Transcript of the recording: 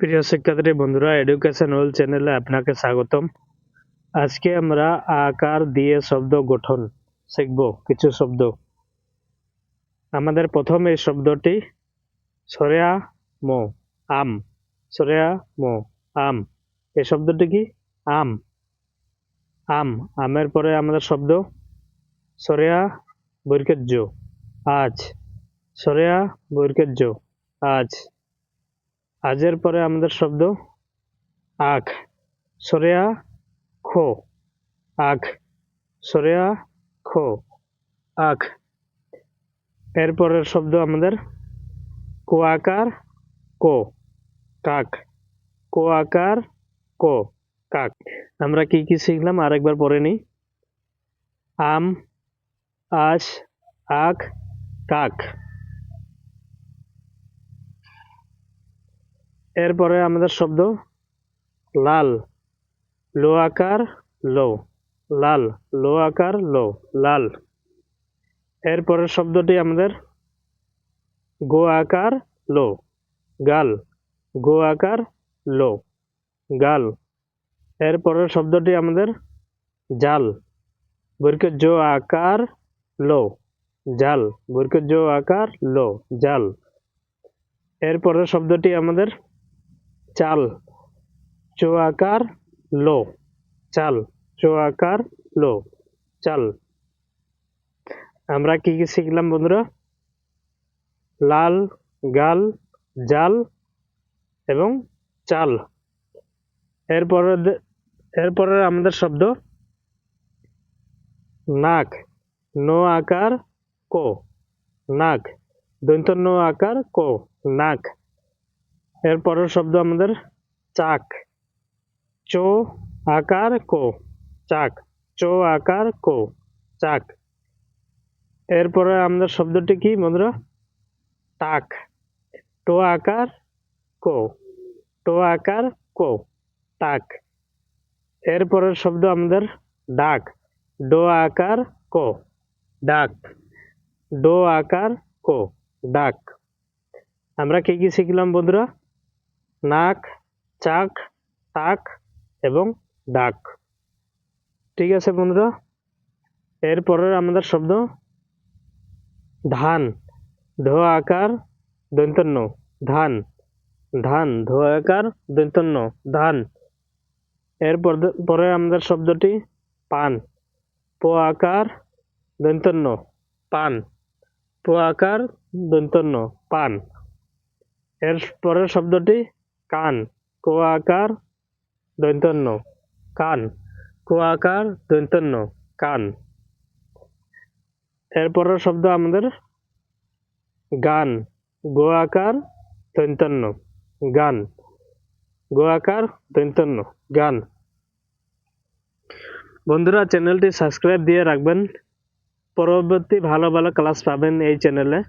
প্রিয় শিক্ষার্থী বন্ধুরা এডুকেশন ওয়েল চ্যানেলে আপনাকে স্বাগতম। আজকে আমরা আকার দিয়ে শব্দ গঠন শিখব, কিছু শব্দ। আমাদের প্রথম এই শব্দটি, সরেয়া মো, আম। সরেয়া মো, আম। এই শব্দটি কি? আম। আম, আমের পরে আমাদের শব্দ, সরেয়া বৈর্কেজ্য আজ। সরেয়া বৈর্কেজ্য আজ। আজের পরে আমাদের শব্দ আখ। সরেয়া খো। আখ। সরেয়া খো। আখ। এরপরের শব্দ আমাদের কোয়াকার কো। কাক। কোয়াকার কো। কাক। আমরা কি কি শিখলাম আরেকবার পরে নিই। আম, আশ, আখ, কাক। এরপরে আমাদের শব্দ লাল, লো আকার, লো। লাল, লো আকার, লো। লাল। এরপরের শব্দটি আমাদের গো আকার, লো। গাল, গো আকার, লো। গাল। এরপরের শব্দটি আমাদের জাল। বৈর্কে জো আকার, লো। জাল। বৈর্কে জো আকার, লো। জাল। এরপরের শব্দটি আমাদের চাল। চো আকার, লো। চাল। চো আকার, লো। চাল। আমরা কি কি শিখলাম বন্ধুরা? লাল, গাল, জাল এবং চাল। এরপরে এরপরে আমাদের শব্দ নাক। নো আকার, কো। নাক। দৈন্ত নো আকার, কো। নাক। এরপরের শব্দ আমাদের চাক। চো আকার কো। চাক। চো আকার কো। চাক। এরপরে আমাদের শব্দটি কি বন্ধুরা? টাক। টো আকার কো। টো আকার কো। টাক। এরপরের শব্দ আমাদের ডাক। ডো আকার কো। ডাক। ডো আকার কো। ডাক। আমরা কি কি শিখলাম বন্ধুরা? নাক, চাক, তাক এবং ডাক। ঠিক আছে বন্ধুরা? এরপরের আমাদের শব্দ ধান ধো আকার দন্তন্য ধান ধান ধো আকার দন্তন্য ধান। এরপর পরে আমাদের শব্দটি পান। পো আকার দন্তন্য পান। পো আকার দন্তন্য পান। এর পরের শব্দটি কান। কো আকার দৈন্তন্য কান। কো আকার দৈন্তন্য কান। এরপরের শব্দ আমাদের গান। গো আকার দৈন্তন্য গান। গো আকার দৈন্তন্য গান। বন্ধুরা, চ্যানেলটি সাবস্ক্রাইব দিয়ে রাখবেন। পরবর্তী ভালো ভালো ক্লাস পাবেন এই চ্যানেলে।